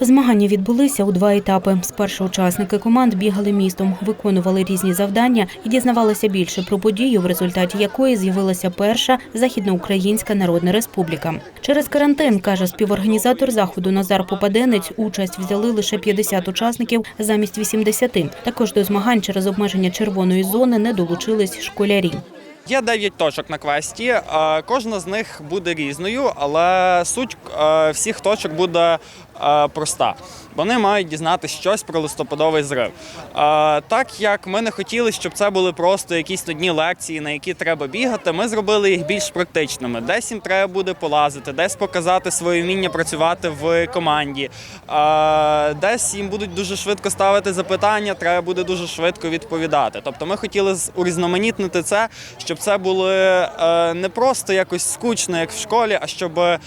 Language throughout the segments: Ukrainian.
Змагання відбулися у два етапи. Спершу учасники команд бігали містом, виконували різні завдання і дізнавалися більше про подію, в результаті якої з'явилася перша Західноукраїнська Народна Республіка. Через карантин, каже співорганізатор заходу Назар Попаденець, участь взяли лише 50 учасників замість 80. Також до змагань через обмеження червоної зони не долучились школярі. Є 9 точок на квесті. Кожна з них буде різною, але суть всіх точок буде проста. Вони мають дізнатися щось про листопадовий зрив. Е, Так як ми не хотіли, щоб це були просто якісь нудні лекції, на які треба бігати, ми зробили їх більш практичними. Десь їм треба буде полазити, десь показати своє вміння працювати в команді. Е, Десь їм будуть дуже швидко ставити запитання, треба буде дуже швидко відповідати. Тобто ми хотіли урізноманітнити це, щоб це було е, не просто якось скучно, як в школі, а щоб е,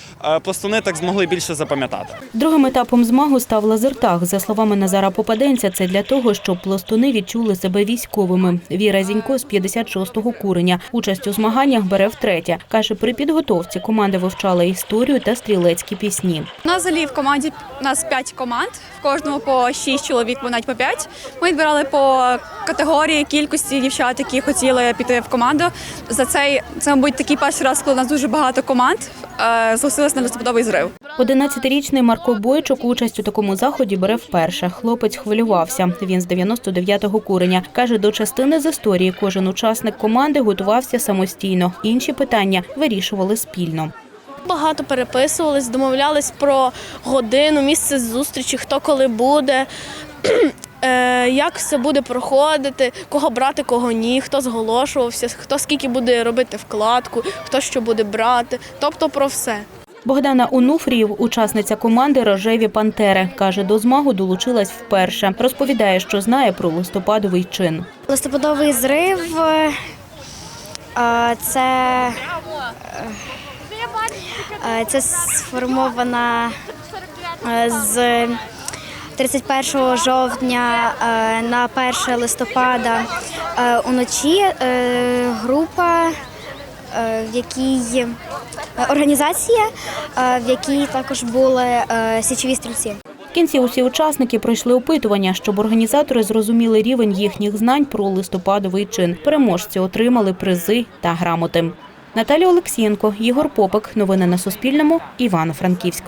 пластуни так змогли більше запам'ятати. Другим етапом змагу став лазертаг. За словами Назара Попаденця, це для того, щоб пластуни відчули себе військовими. Віра Зінько з 56-го куреня. Участь у змаганнях бере втретє. Каже, при підготовці команда вивчала історію та стрілецькі пісні. У нас в команді у нас 5 команд, в кожному по 6 чоловік, навіть по 5. Ми відбирали по категорії кількості дівчат, які хотіли піти в команду. За цей це, мабуть, такий перший раз, коли у нас дуже багато команд е, зголосились на листопадовий зрив. 11-річний Марко Бойчук участь у такому заході бере вперше. Хлопець хвилювався. Він з 99-го куреня. Каже, до частини з історії кожен учасник команди готувався самостійно. Інші питання вирішували спільно. Багато переписувались, домовлялись про годину, місце зустрічі, хто коли буде, е, як все буде проходити, кого брати, кого ні, хто зголошувався, хто скільки буде робити вкладку, хто що буде брати. Тобто про все. Богдана Унуфріїв, учасниця команди Рожеві Пантери, каже, до змагу долучилась вперше. Розповідає, що знає про листопадовий чин. Листопадовий зрив е, е, це, е, це сформована е, з 31 жовтня е, на 1 листопада е, уночі е, група, в якій організація, в якій також були січові стрільці. В кінці усі учасники пройшли опитування, щоб організатори зрозуміли рівень їхніх знань про листопадовий чин. Переможці отримали призи та грамоти. Наталія Олексієнко, Єгор Попик. Новини на Суспільному. Івано-Франківськ.